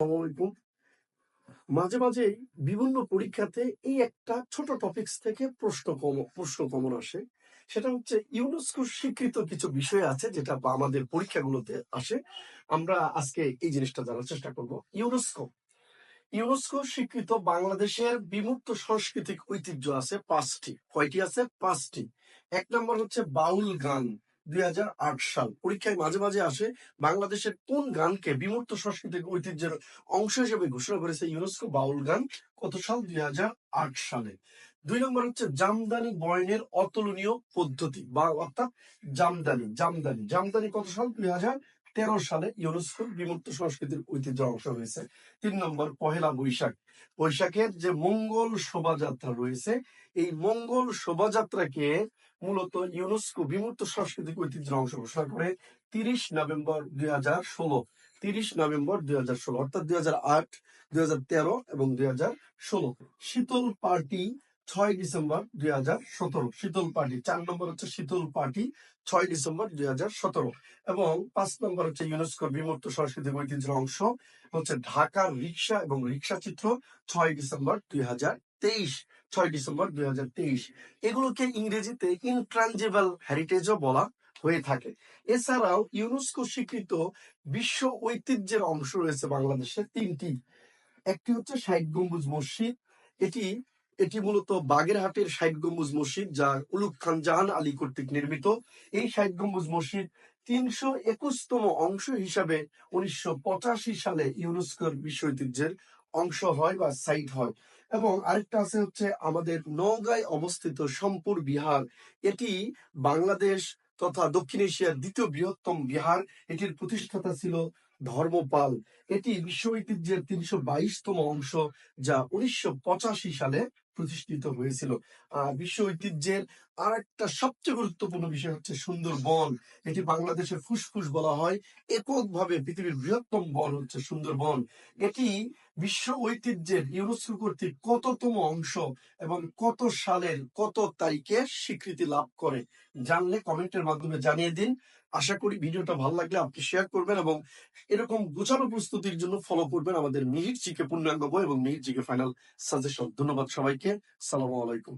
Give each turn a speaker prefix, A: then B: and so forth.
A: আলাইকুম মাঝে মাঝেই বিভিন্ন পরীক্ষাতে এই একটা ছোট টপিকস থেকে প্রশ্ন কম, প্রশ্ন কমন আসে। সেটা হচ্ছে ইউনেস্কো স্বীকৃত কিছু বিষয় আছে যেটা আমাদের পরীক্ষাগুলোতে আসে। আমরা আজকে এই জিনিসটা জানার চেষ্টা করব। ইউনেস্কো ইউনেস্কো স্বীকৃত বাংলাদেশের বিমুক্ত সাংস্কৃতিক ঐতিহ্য আছে পাঁচটি। কয়টি আছে? পাঁচটি। এক নম্বর হচ্ছে বাউল গান। দুই হাজার আট সাল। পরীক্ষায় মাঝে মাঝে আসে বাংলাদেশের কোন গানকে বিমূর্ত সাংস্কৃতিক ঐতিহ্যের অংশ হিসেবে ঘোষণা করেছে ইউনেস্কো বাউল গান কত সাল? দুই হাজার আট সালে। দুই নম্বর হচ্ছে জামদানি বয়নের অতুলনীয় পদ্ধতি বা অর্থাৎ জামদানি জামদানি। জামদানি কত সাল? দুই হাজার তেরো সালে ইউনেস্কো বিমূর্ত সংস্কৃতির ঐতিহ্যের অংশ হয়েছে। তিন নম্বর, পহেলা বৈশাখ। বৈশাখের যে মঙ্গল শোভাযাত্রা রয়েছে, এই মঙ্গল শোভাযাত্রাকে মূলত ইউনেস্কো বিমূর্ত সাংস্কৃতিক ঐতিহ্যের অংশ ঘোষণা করে তিরিশ নভেম্বর দুই হাজার ষোলো। তিরিশ নভেম্বর দুই হাজার ষোলো, অর্থাৎ দুই হাজার আট, দুই হাজার তেরো এবং দুই হাজার ষোলো। শীতল পার্টি ছয় ডিসেম্বর দুই হাজার সতেরো। শীতল পার্টি চার নম্বর হচ্ছে শীতল পার্টি ছয় ডিসেম্বর দুই হাজার সতেরো। এবং পাঁচ নম্বর হচ্ছে ইউনেস্কোর বিমূর্ত সাংস্কৃতিক ঐতিহ্যের অংশ হচ্ছে ঢাকার রিক্সা এবং রিক্সা চিত্র, ছয় ডিসেম্বর দুই হাজার তেইশ। ছয় ডিসেম্বর দুই হাজার তেইশ। এগুলোকে ইংরেজিতে ইনট্রানজেবল হেরিটেজও বলা হয়ে থাকে। এছাড়াও ইউনেস্কো স্বীকৃত বিশ্ব ঐতিহ্যের অংশ রয়েছে বাংলাদেশের তিনটি। একটি হচ্ছে ষাট গম্বুজ মসজিদ, এটি এটি মূলত বাগেরহাটের ষাট গম্বুজ মসজিদ, যা উলুক খান জাহান আলী কর্তৃক নির্মিত। এই ষাট গম্বুজ মসজিদ তিনশো একুশতম অংশ হিসাবে উনিশশো পঁচাশি সালে ইউনেস্কোর বিশ্ব ঐতিহ্যের অংশ হয় বা সাইট হয়। এবং আরেকটা আছে হচ্ছে আমাদের নওগাঁয় অবস্থিত সম্পুর বিহার। এটি বাংলাদেশ তথা দক্ষিণ এশিয়ার দ্বিতীয় বৃহত্তম বিহার। এটির প্রতিষ্ঠাতা ছিল ধর্মপাল। এটি বিশ্ব ঐতিহ্যের তিনশো বাইশতম অংশ, যা উনিশশো পঁচাশি সালে প্রতিষ্ঠিত হয়েছিল। বিশ্ব ঐতিহ্যের আর একটা সবচেয়ে গুরুত্বপূর্ণ বিষয় হচ্ছে সুন্দরবন। এটি বাংলাদেশের ফুসফুস বলা হয়। এককভাবে পৃথিবীর বৃহত্তম বন হচ্ছে সুন্দরবন। এটি বিশ্ব ঐতিহ্যের ইউনেস্কো কর্তৃক কততম অংশ এবং কত সালের কত তারিখে স্বীকৃতি লাভ করে? জানলে কমেন্টের মাধ্যমে জানিয়ে দিন। আশা করি ভিডিওটা ভালো লাগলে আপনি শেয়ার করবেন এবং এরকম গোছানো প্রস্তুতির জন্য ফলো করবেন আমাদের মিহির জিকে পূর্ণাঙ্গ বই এবং মিহির জিকে ফাইনাল সাজেশন ধন্যবাদ সবাইকে সালামু আলাইকুম